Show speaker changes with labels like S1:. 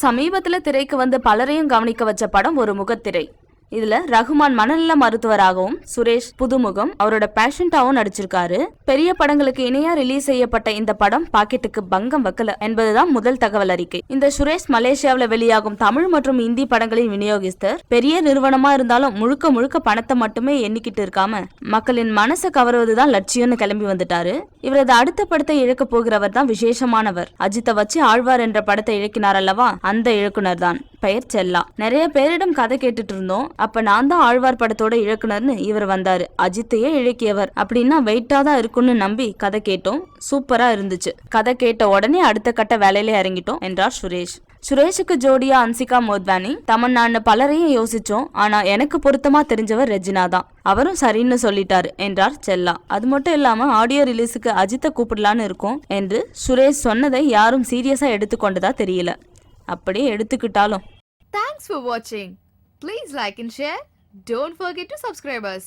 S1: சமீபத்தில் திரைக்கு வந்து பலரையும் கவனிக்க வச்ச படம் ஒரு முகத்திரை. இதுல ரகுமான் மனநல மருத்துவராகவும் சுரேஷ் புதுமுகம் அவரோட பேஷண்டாவும் நடிச்சிருக்காரு. பெரிய படங்களுக்கு இணையா ரிலீஸ் செய்யப்பட்ட இந்த படம் பாக்கெட்டுக்கு பங்கம் வைக்கல என்பதுதான் முதல் தகவல் அறிக்கை. இந்த சுரேஷ் மலேசியாவில் வெளியாகும் தமிழ் மற்றும் இந்தி படங்களின் விநியோகிஸ்தர் பெரிய நிறுவனமா இருந்தாலும் முழுக்க முழுக்க பணத்தை மட்டுமே எண்ணிக்கிட்டு இருக்காம மக்களின் மனசை கவருவதுதான் லட்சியம்னு கிளம்பி வந்துட்டாரு. இவரது அடுத்த படத்தை இழக்க போகிறவர் தான் விசேஷமானவர். அஜித்தை வச்சு ஆழ்வார் என்ற படத்தை இழக்கினார் அல்லவா? அந்த இயக்குனர் தான். பெயர் செல்லா. நிறைய பேரிடம் கதை கேட்டுட்டு இருந்தோம். அப்ப நான் தான் ஆழ்வார் படத்தோட இயக்குனர்னு இவர் வந்தாரு. அஜித்தையே இழக்கியவர் அப்படின்னா வெயிட்டா தான் இருக்கும்னு நம்பி கதை கேட்டோம். சூப்பரா இருந்துச்சு. கதை கேட்ட உடனே அடுத்த கட்ட வேலையில இறங்கிட்டோம் என்றார் சுரேஷ். சுரேஷுக்கு ஜோடியா அன்சிகா மோத்வானி தமன்னான்னு பலரையும் யோசிச்சோம். ஆனா எனக்கு பொருத்தமா தெரிஞ்சவர் ரெஜினா தான். அவரும் சரின்னு சொல்லிட்டாரு என்றார் செல்லா. அது மட்டும் இல்லாம ஆடியோ ரிலீஸுக்கு அஜித்தை கூப்பிடலான்னு இருக்கோம் என்று சுரேஷ் சொன்னதை யாரும் சீரியஸா எடுத்துக்கொண்டதா தெரியல. அப்படியே எடுத்துக்கிட்டாலும்.
S2: தேங்க்ஸ் for வாட்சிங் please like and share don't forget to subscribe us.